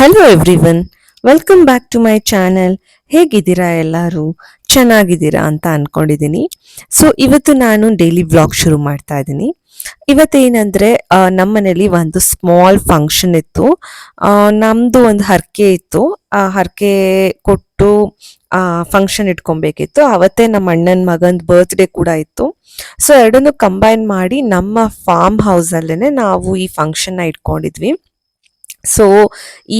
Hello everyone welcome back to my channel ಹೇಗಿದ್ದೀರಾ ಎಲ್ಲರೂ? ಚೆನ್ನಾಗಿದ್ದೀರಾ ಅಂತ ಅಂದ್ಕೊಂಡಿದ್ದೀನಿ ಸೊ ಇವತ್ತು ನಾನು ಡೈಲಿ ವ್ಲಾಗ್ ಶುರು ಮಾಡ್ತಾ ಇದ್ದೀನಿ. ಇವತ್ತೇನಂದರೆ ನಮ್ಮ ಮನೇಲಿ ಒಂದು ಸ್ಮಾಲ್ ಫಂಕ್ಷನ್ ಇತ್ತು. ನಮ್ಮದು ಒಂದು ಹರಕೆ ಇತ್ತು. ಆ ಹರಕೆ ಕೊಟ್ಟು ಫಂಕ್ಷನ್ ಇಟ್ಕೊಬೇಕಿತ್ತು. ಅವತ್ತೇ ನಮ್ಮ ಅಣ್ಣನ ಮಗನ ಬರ್ತ್ಡೇ ಕೂಡ ಇತ್ತು. ಸೊ ಎರಡನ್ನೂ ಕಂಬೈನ್ ಮಾಡಿ ನಮ್ಮ ಫಾರ್ಮ್ ಹೌಸಲ್ಲೇ ನಾವು ಈ ಫಂಕ್ಷನ್ನ ಇಟ್ಕೊಂಡಿದ್ವಿ. ಸೊ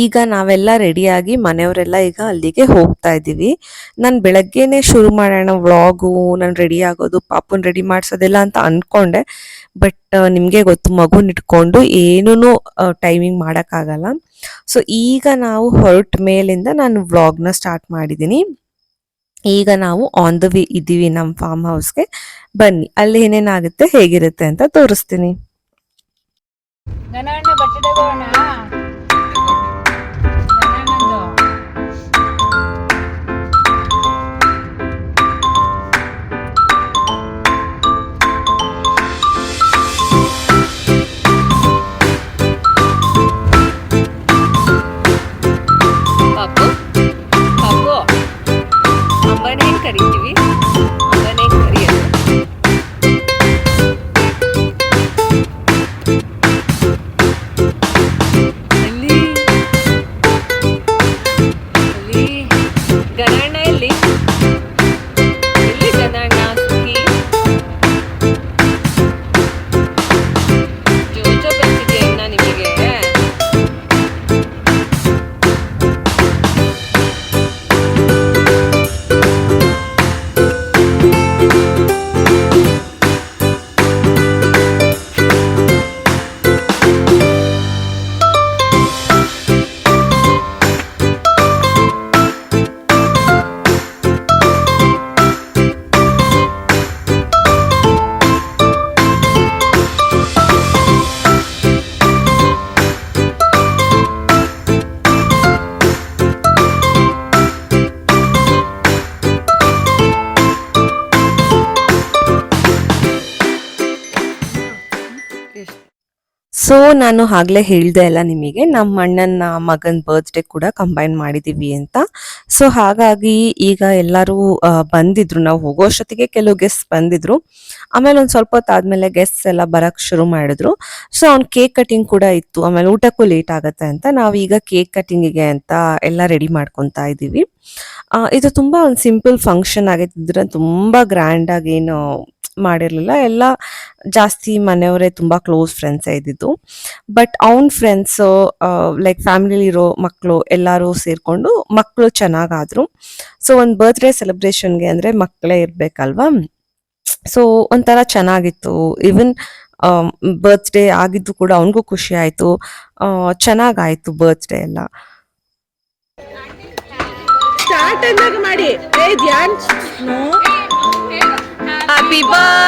ಈಗ ನಾವೆಲ್ಲ ರೆಡಿಯಾಗಿ ಮನೆಯವರೆಲ್ಲ ಈಗ ಅಲ್ಲಿಗೆ ಹೋಗ್ತಾ ಇದ್ದೀವಿ. ನಾನು ಬೆಳಗ್ಗೆನೆ ಶುರು ಮಾಡೋಣ ವ್ಲಾಗು ನಾನು ರೆಡಿ ಆಗೋದು, ಪಾಪನ್ ರೆಡಿ ಮಾಡಿಸೋದೆಲ್ಲ ಅಂತ ಅಂದ್ಕೊಂಡೆ ಬಟ್ ನಿಮಗೆ ಗೊತ್ತು ಮಗುನ ಇಟ್ಕೊಂಡು ಏನೂ ಟೈಮಿಂಗ್ ಮಾಡೋಕ್ಕಾಗಲ್ಲ. ಸೊ ಈಗ ನಾವು ಹೊರಟ ಮೇಲಿಂದ ನಾನು ವ್ಲಾಗ್ನ ಸ್ಟಾರ್ಟ್ ಮಾಡಿದ್ದೀನಿ. ಈಗ ನಾವು ಆನ್ ದ ವೇ ಇದ್ದೀವಿ ನಮ್ಮ ಫಾರ್ಮ್ ಹೌಸ್ಗೆ ಬನ್ನಿ, ಅಲ್ಲಿ ಏನೇನಾಗುತ್ತೆ, ಹೇಗಿರುತ್ತೆ ಅಂತ ತೋರಿಸ್ತೀನಿ. પણ એડ કરી જોઈએ ಸೊ ನಾನು ಆಗ್ಲೇ ಹೇಳ್ದೆ ಅಲ್ಲ ನಿಮಗೆ ನಮ್ಮ ಅಣ್ಣನ ಮಗನ ಬರ್ತ್ಡೇ ಕೂಡ ಕಂಬೈನ್ ಮಾಡಿದೀವಿ ಅಂತ. ಸೊ ಹಾಗಾಗಿ ಈಗ ಎಲ್ಲರೂ ಬಂದಿದ್ರು. ನಾವು ಹೋಗೋಷ್ಟೊತ್ತಿಗೆ ಕೆಲವು ಗೆಸ್ಟ್ ಬಂದಿದ್ರು. ಆಮೇಲೆ ಒಂದು ಸ್ವಲ್ಪ ಹೊತ್ತಾದ್ಮೇಲೆ ಗೆಸ್ಟ್ ಎಲ್ಲ ಬರಕ್ ಶುರು ಮಾಡಿದ್ರು. ಸೊ ಅವ್ನ ಕೇಕ್ ಕಟಿಂಗ್ ಕೂಡ ಇತ್ತು. ಆಮೇಲೆ ಊಟಕ್ಕೂ ಲೇಟ್ ಆಗತ್ತೆ ಅಂತ. ನಾವೀಗ ಕೇಕ್ ಕಟಿಂಗಿಗೆ ಅಂತ ಎಲ್ಲ ರೆಡಿ ಮಾಡ್ಕೊತಾ ಇದೀವಿ. ಇದು ತುಂಬಾ ಒಂದು ಸಿಂಪಲ್ ಫಂಕ್ಷನ್ ಆಗೈತೆ ತುಂಬ ತುಂಬಾ ಗ್ರ್ಯಾಂಡ್ ಏನು ಮಾಡಿರ್ಲಿಲ್ಲ. ಎಲ್ಲ ಜಾಸ್ತಿ ಮನೆಯವರೇ ತುಂಬಾ ಕ್ಲೋಸ್ ಫ್ರೆಂಡ್ಸ್ ಇದ್ದಿದ್ದು. ಬಟ್ ಅವ್ನ ಫ್ರೆಂಡ್ಸ್ ಲೈಕ್ ಫ್ಯಾಮಿಲಿ ಇರೋ ಮಕ್ಕಳು ಎಲ್ಲರೂ ಸೇರಿಕೊಂಡು ಮಕ್ಕಳು ಚೆನ್ನಾಗಾದ್ರು. ಸೊ ಒಂದು ಬರ್ತ್ಡೇ ಸೆಲೆಬ್ರೇಷನ್ಗೆ ಅಂದ್ರೆ ಮಕ್ಕಳೇ ಇರ್ಬೇಕಲ್ವಾ? ಸೊ ಒಂಥರ ಚೆನ್ನಾಗಿತ್ತು. ಈವನ್ ಬರ್ತ್ಡೇ ಆಗಿದ್ದು ಕೂಡ ಅವನಿಗೂ ಖುಷಿ ಆಯಿತು. ಚೆನ್ನಾಗಾಯಿತು ಬರ್ತ್ಡೇ ಎಲ್ಲ. ಸ್ಟಾರ್ಟ್ ಮಾಡಿ. Happy birthday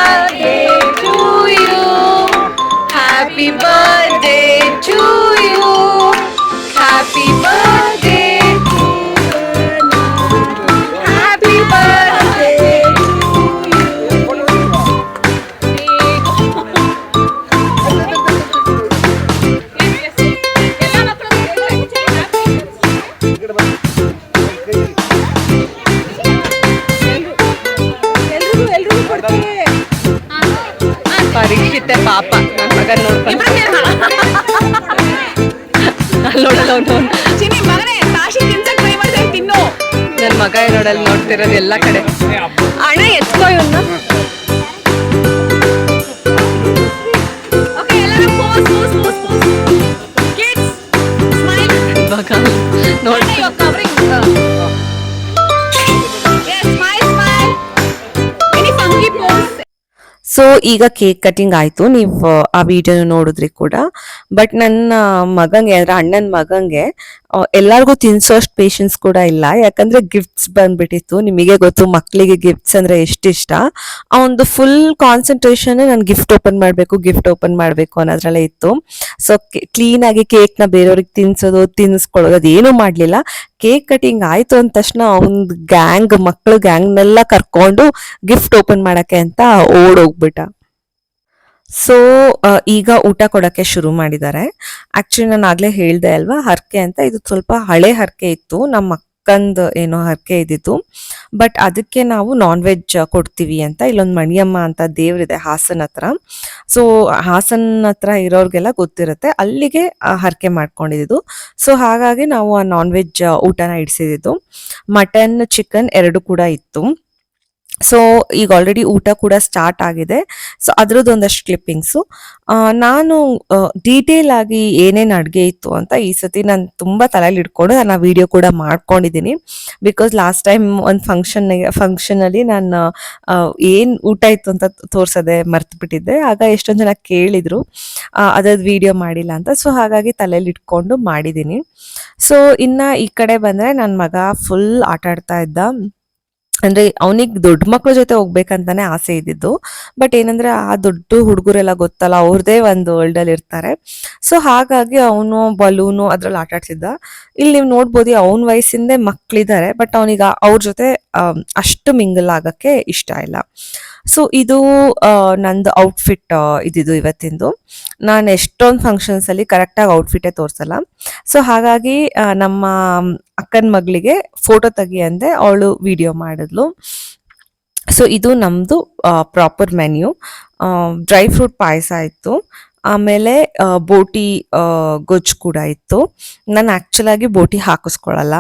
ಎಲ್ರಿಗೂ ಎಲ್ರಿಗೂ ಕೊಡ್ತೀವಿ. ಪರೀಕ್ಷಿತೆ ಪಾಪ ನನ್ನ ಮಗ ನೋಡ್ಕೊಂಡು. ಅಲ್ಲೋಡಲ್ಲ ಚಿನಿ ಮಗನೇ ಕಾಶಿ ತಿನ್ಸಕ್ ಟ್ರೈ ಮಾಡ್ದೆ ತಿನ್ನು. ನನ್ನ ಮಗ ನೋಡಲ್ಲಿ ನೋಡ್ತಿರೋದು ಎಲ್ಲ ಕಡೆ. ಅಣ್ಣ ಎತ್ಕೋ ಇವನ್ನ ಸೊ ಈಗ ಕೇಕ್ ಕಟಿಂಗ್ ಆಯ್ತು. ನೀವು, ಆ ವಿಡಿಯೋ ನೋಡಿದ್ರಿ ಕೂಡ. ಬಟ್ ನನ್ನ ಮಗಂಗೆ, ಅಂದ್ರೆ ಅಣ್ಣನ ಮಗಂಗೆ ಎಲ್ಲರಿಗೂ ತಿನ್ಸೋ ಅಷ್ಟು ಪೇಷನ್ಸ್ ಕೂಡ ಇಲ್ಲ. ಯಾಕಂದ್ರೆ ಗಿಫ್ಟ್ಸ್ ಬಂದ್ಬಿಟ್ಟಿತ್ತು. ನಿಮಗೆ ಗೊತ್ತು ಮಕ್ಕಳಿಗೆ ಗಿಫ್ಟ್ಸ್ ಅಂದ್ರೆ ಎಷ್ಟಿಷ್ಟ. ಆ ಒಂದು ಫುಲ್ ಕಾನ್ಸಂಟ್ರೇಷನ್ ನಾನು ಗಿಫ್ಟ್ ಓಪನ್ ಮಾಡಬೇಕು ಗಿಫ್ಟ್ ಓಪನ್ ಮಾಡಬೇಕು ಅನ್ನೋದ್ರಲ್ಲೇ ಇತ್ತು. ಸೊ ಕ್ಲೀನ್ ಆಗಿ ಕೇಕ್ನ ಬೇರೆಯವ್ರಿಗೆ ತಿನ್ಸೋದು ತಿನ್ನಿಸ್ಕೊಳ್ಳೋದು ಅದೇನು ಮಾಡಲಿಲ್ಲ. ಕೇಕ್ ಕಟಿಂಗ್ ಆಯ್ತು ಅಂದ ತಕ್ಷಣ ಒಂದು ಗ್ಯಾಂಗ್ ಮಕ್ಕಳು ಗ್ಯಾಂಗ್ನೆಲ್ಲ ಕರ್ಕೊಂಡು ಗಿಫ್ಟ್ ಓಪನ್ ಮಾಡಕ್ಕೆ ಅಂತ ಓಡೋಗ್ಬಿಟ್ಟ ಸೊ ಈಗ ಊಟ ಕೊಡಕ್ಕೆ ಶುರು ಮಾಡಿದ್ದಾರೆ. ಆಕ್ಚುಲಿ ನಾನು ಆಗ್ಲೇ ಹೇಳ್ದೆ ಅಲ್ವಾ, ಹರಕೆ ಅಂತ ಇದು ಸ್ವಲ್ಪ ಹಳೆ ಹರಕೆ ಇತ್ತು ನಮ್ಮ ಅಕ್ಕಂದು ಏನೋ ಹರಕೆ ಇದ್ದಿತ್ತು ಬಟ್ ಅದಕ್ಕೆ ನಾವು ನಾನ್ ವೆಜ್ ಕೊಡ್ತೀವಿ ಅಂತ, ಇಲ್ಲೊಂದು ಮಣಿಯಮ್ಮ ಅಂತ ದೇವ್ರಿದೆ ಹಾಸನ್ ಹತ್ರ. ಸೊ ಹಾಸನ್ ಹತ್ರ ಇರೋರ್ಗೆಲ್ಲ ಗೊತ್ತಿರುತ್ತೆ, ಅಲ್ಲಿಗೆ ಹರಕೆ ಮಾಡ್ಕೊಂಡಿದ್ದು. ಸೊ ಹಾಗಾಗಿ ನಾವು ಆ ನಾನ್ ವೆಜ್ ಊಟನ ಇಡಿಸಿದ್ದು. ಮಟನ್ ಚಿಕನ್ ಎರಡು ಕೂಡ ಇತ್ತು. ಸೊ ಈಗ ಆಲ್ರೆಡಿ ಊಟ ಕೂಡ ಸ್ಟಾರ್ಟ್ ಆಗಿದೆ. ಸೊ ಅದರದ್ದು ಒಂದಷ್ಟು ಕ್ಲಿಪ್ಪಿಂಗ್ಸು ನಾನು ಡೀಟೇಲ್ ಆಗಿ ಏನೇನು ಅಡುಗೆ ಇತ್ತು ಅಂತ ಈ ಸತಿ ನಾನು ತುಂಬ ತಲೆಯಲ್ಲಿ ಇಟ್ಕೊಂಡು ನಾನು ವಿಡಿಯೋ ಕೂಡ ಮಾಡ್ಕೊಂಡಿದ್ದೀನಿ ಬಿಕಾಸ್ ಲಾಸ್ಟ್ ಟೈಮ್ ಒಂದು ಫಂಕ್ಷನ್ ಫಂಕ್ಷನಲ್ಲಿ ನಾನು ಏನು ಊಟ ಇತ್ತು ಅಂತ ತೋರಿಸೋದೆ ಮರ್ತು ಬಿಟ್ಟಿದ್ದೆ ಆಗ ಎಷ್ಟೊಂದು ಜನ ಕೇಳಿದರು ಅದ್ರದ್ದು ವಿಡಿಯೋ ಮಾಡಿಲ್ಲ ಅಂತ. ಸೊ ಹಾಗಾಗಿ ತಲೆಯಲ್ಲಿ ಇಟ್ಕೊಂಡು ಮಾಡಿದ್ದೀನಿ ಸೊ ಇನ್ನು ಈ ಕಡೆ ಬಂದರೆ ನನ್ನ ಮಗ ಫುಲ್ ಆಟಾಡ್ತಾ ಇದ್ದ. ಅಂದ್ರೆ ಅವನಿಗೆ ದೊಡ್ಡ ಮಕ್ಳ ಜೊತೆ ಹೋಗ್ಬೇಕಂತಾನೆ ಆಸೆ ಇದ್ದಿದ್ದು. ಬಟ್ ಏನಂದ್ರೆ ಆ ದೊಡ್ಡ ಹುಡುಗರೆಲ್ಲ ಗೊತ್ತಲ್ಲ, ಅವ್ರದೇ ಒಂದು ವರ್ಲ್ಡ್ ಅಲ್ಲಿ ಇರ್ತಾರೆ. ಸೊ ಹಾಗಾಗಿ ಅವನು ಬಲೂನು ಅದ್ರಲ್ಲಿ ಆಟ ಆಡ್ತಿದ್ದ. ಇಲ್ಲಿ ನೀವು ನೋಡ್ಬೋದು ಅವನ ವಯಸ್ಸಿಂದೇ ಮಕ್ಳಿದ್ದಾರೆ ಬಟ್ ಅವನಿಗೆ ಅವ್ರ ಜೊತೆ ಅಷ್ಟು ಮಿಂಗಲ್ ಆಗಕ್ಕೆ ಇಷ್ಟ ಇಲ್ಲ. ಸೊ ಇದು ನಂದು ಔಟ್ಫಿಟ್ ಇದ್ದಿದ್ದು ಇವತ್ತಿಂದು. ನಾನು ಎಷ್ಟೊಂದು ಫಂಕ್ಷನ್ಸ್ ಅಲ್ಲಿ ಕರೆಕ್ಟಾಗಿ ಔಟ್ಫಿಟ್ಟೇ ತೋರಿಸಲ್ಲ. ಸೊ ಹಾಗಾಗಿ ನಮ್ಮ ಅಕ್ಕನ ಮಗಳಿಗೆ ಫೋಟೋ ತೆಗಿ ಅಂದೆ ಅವಳು ವಿಡಿಯೋ ಮಾಡಿದ್ಲು. ಸೊ ಇದು ನಮ್ಮದು proper menu dry fruit payasa ಇತ್ತು. ಆಮೇಲೆ ಬೋಟಿ ಗೊಜ್ಜು ಕೂಡ ಇತ್ತು. ನಾನು ಆ್ಯಕ್ಚುಲಾಗಿ ಬೋಟಿ ಹಾಕಿಸ್ಕೊಳ್ಳಲ್ಲ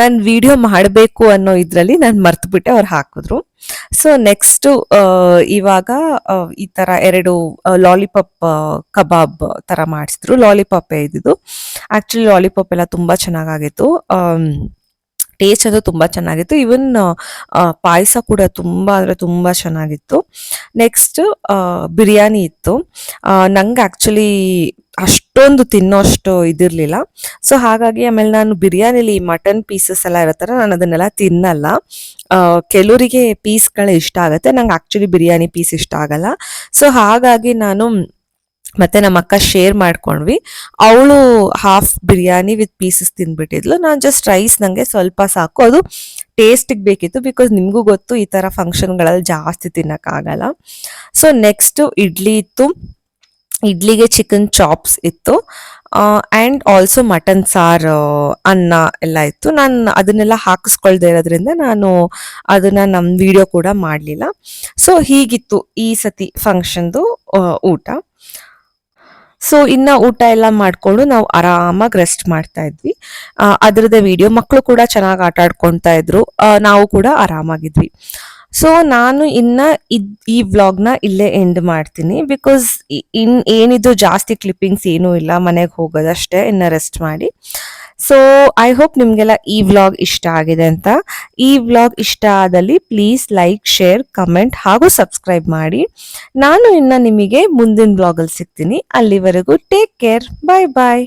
ನಾನು ವಿಡಿಯೋ ಮಾಡಬೇಕು ಅನ್ನೋ ಇದರಲ್ಲಿ ನಾನು ಮರ್ತುಬಿಟ್ಟೆ ಅವ್ರು ಹಾಕಿದ್ರು. ಸೊ ನೆಕ್ಸ್ಟು ಇವಾಗ ಈ ಥರ ಎರಡು ಲಾಲಿಪಾಪ್ ಕಬಾಬ್ ಥರ ಮಾಡಿಸಿದ್ರು. ಲಾಲಿಪಾಪೇ ಇದ್ದಿದ್ದು. ಆ್ಯಕ್ಚುಲಿ ಲಾಲಿಪಾಪ್ ಎಲ್ಲ ತುಂಬ ಚೆನ್ನಾಗಾಗಿತ್ತು. ಟೇಸ್ಟ್ ಅದು ತುಂಬ ಚೆನ್ನಾಗಿತ್ತು. ಇವನ್ ಪಾಯಸ ಕೂಡ ತುಂಬ ಅಂದರೆ ತುಂಬ ಚೆನ್ನಾಗಿತ್ತು. ನೆಕ್ಸ್ಟ್ ಬಿರಿಯಾನಿ ಇತ್ತು. ನಂಗೆ ಆ್ಯಕ್ಚುಲಿ ಅಷ್ಟೊಂದು ತಿನ್ನೋಷ್ಟು ಇದಿರಲಿಲ್ಲ. ಸೊ ಹಾಗಾಗಿ ಆಮೇಲೆ ನಾನು ಬಿರಿಯಾನಿಲಿ ಮಟನ್ ಪೀಸಸ್ ಎಲ್ಲ ಇರುತ್ತಲ್ಲ ನಾನು ಅದನ್ನೆಲ್ಲ ತಿನ್ನಲ್ಲ. ಕೆಲವರಿಗೆ ಪೀಸ್ಗಳೇ ಇಷ್ಟ ಆಗುತ್ತೆ. ನಂಗೆ ಆ್ಯಕ್ಚುಲಿ ಬಿರಿಯಾನಿ ಪೀಸ್ ಇಷ್ಟ ಆಗಲ್ಲ. ಸೊ ಹಾಗಾಗಿ ನಾನು ಮತ್ತೆ ನಮ್ಮ ಅಕ್ಕ ಶೇರ್ ಮಾಡ್ಕೊಂಡ್ವಿ. ಅವಳು ಹಾಫ್ ಬಿರಿಯಾನಿ ವಿತ್ ಪೀಸಸ್ ತಿನ್ಬಿಟ್ಟಿದ್ಲು ನಾನು ಜಸ್ಟ್ ರೈಸ್ ನನಗೆ ಸ್ವಲ್ಪ ಸಾಕು. ಅದು ಟೇಸ್ಟಿಗೆ ಬೇಕಿತ್ತು ಬಿಕಾಸ್ ನಿಮಗೂ ಗೊತ್ತು ಈ ಥರ ಫಂಕ್ಷನ್ಗಳಲ್ಲಿ ಜಾಸ್ತಿ ತಿನ್ನೋಕ್ಕಾಗಲ್ಲ ಸೊ ನೆಕ್ಸ್ಟು ಇಡ್ಲಿ ಇತ್ತು. ಇಡ್ಲಿಗೆ ಚಿಕನ್ ಚಾಪ್ಸ್ ಇತ್ತು. ಆ್ಯಂಡ್ ಆಲ್ಸೋ ಮಟನ್ ಸಾರ್ ಅನ್ನ ಎಲ್ಲ ಇತ್ತು. ನಾನು ಅದನ್ನೆಲ್ಲ ಹಾಕಿಸ್ಕೊಳ್ದೆ ಇರೋದ್ರಿಂದ ನಾನು ಅದನ್ನ ನಮ್ಮ ವಿಡಿಯೋ ಕೂಡ ಮಾಡಲಿಲ್ಲ. ಸೊ ಹೀಗಿತ್ತು ಈ ಸತಿ ಫಂಕ್ಷನ್ದು ಊಟ. ಸೊ ಇನ್ನ ಊಟ ಎಲ್ಲ ಮಾಡ್ಕೊಂಡು ನಾವು ಆರಾಮಾಗಿ ರೆಸ್ಟ್ ಮಾಡ್ತಾ ಇದ್ವಿ. ಅದ್ರದ ವಿಡಿಯೋ ಮಕ್ಕಳು ಕೂಡ ಚೆನ್ನಾಗಿ ಆಟ ಇದ್ರು. ನಾವು ಕೂಡ ಆರಾಮಾಗಿದ್ವಿ. ಸೊ ನಾನು ಇನ್ನ ಇದ್, ಈ ವ್ಲಾಗ್ನ ಇಲ್ಲೇ ಎಂಡ್ ಮಾಡ್ತೀನಿ. ಬಿಕಾಸ್ ಇನ್ ಏನಿದು ಜಾಸ್ತಿ ಕ್ಲಿಪ್ಪಿಂಗ್ಸ್ ಏನೂ ಇಲ್ಲ. ಮನೆಗೆ ಹೋಗೋದಷ್ಟೇ ಇನ್ನ ರೆಸ್ಟ್ ಮಾಡಿ. ಸೊ ಐ ಹೋಪ್ ನಿಮಗೆಲ್ಲ ಈ ವ್ಲಾಗ್ ಇಷ್ಟ ಆಗಿದೆ ಅಂತ. ಈ ವ್ಲಾಗ್ ಇಷ್ಟ ಆದಲ್ಲಿ ಪ್ಲೀಸ್ ಲೈಕ್ ಶೇರ್ ಕಮೆಂಟ್ ಹಾಗೂ ಸಬ್ಸ್ಕ್ರೈಬ್ ಮಾಡಿ. ನಾನು ಇನ್ನ ನಿಮಗೆ ಮುಂದಿನ ವ್ಲಾಗಲ್ಲಿ ಸಿಗ್ತೀನಿ. ಅಲ್ಲಿವರೆಗೂ ಟೇಕ್ ಕೇರ್ ಬಾಯ್ ಬಾಯ್